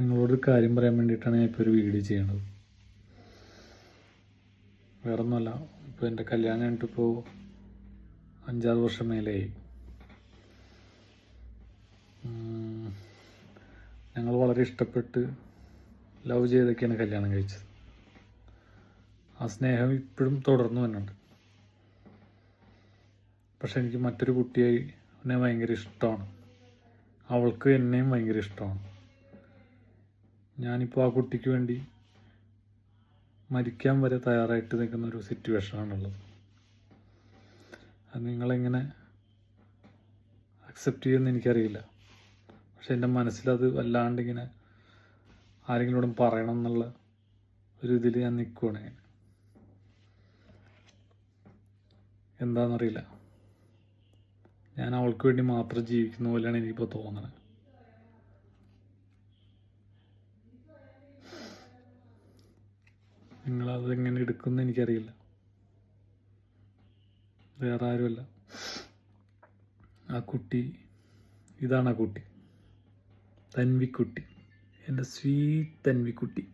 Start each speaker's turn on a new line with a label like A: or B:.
A: നിങ്ങളോട് ഒരു കാര്യം പറയാൻ വേണ്ടിയിട്ടാണ് ഞാൻ ഇപ്പോൾ ഒരു വീഡിയോ ചെയ്യണത്. വേറെ ഒന്നുമല്ല ഇപ്പോൾ എന്റെ കല്യാണം കഴിഞ്ഞിട്ടിപ്പോൾ അഞ്ചാറ് വർഷം മേലെയായി ഞങ്ങൾ വളരെ ഇഷ്ടപ്പെട്ട് ലവ് ചെയ്തൊക്കെയാണ് കല്യാണം കഴിച്ചത്. ആ സ്നേഹം ഇപ്പോഴും തുടർന്നു വരുന്നുണ്ട് പക്ഷെ എനിക്ക് മറ്റൊരു കുട്ടിയായി എന്നെ ഭയങ്കര ഇഷ്ടമാണ്. അവൾക്ക് എന്നെയും ഭയങ്കര ഇഷ്ടമാണ്. ഞാനിപ്പോൾ ആ കുട്ടിക്ക് വേണ്ടി മരിക്കാൻ വരെ തയ്യാറായിട്ട് നിൽക്കുന്ന ഒരു സിറ്റുവേഷനാണുള്ളത്. അത് നിങ്ങളെങ്ങനെ അക്സെപ്റ്റ് ചെയ്യുമെന്ന് എനിക്കറിയില്ല. പക്ഷെ എന്റെ മനസ്സിലത് വല്ലാണ്ട് ഇങ്ങനെ ആരെങ്കിലോടും പറയണം എന്നുള്ള ഒരു ഇതിൽ ഞാൻ നിൽക്കുകയാണ് ഇങ്ങനെ എന്താണെന്നറിയില്ല ഞാൻ അവൾക്ക് വേണ്ടി മാത്രം ജീവിക്കുന്ന പോലെയാണ് എനിക്കിപ്പോൾ തോന്നുന്നത് നിങ്ങളത് എങ്ങനെ എടുക്കുമെന്ന് എനിക്കറിയില്ല. വേറെ ആരുമല്ല ആ കുട്ടി ഇതാണ് ആ കുട്ടി. തൻവിക്കുട്ടി. എന്റെ സ്വീറ്റ് തൻവിക്കുട്ടി.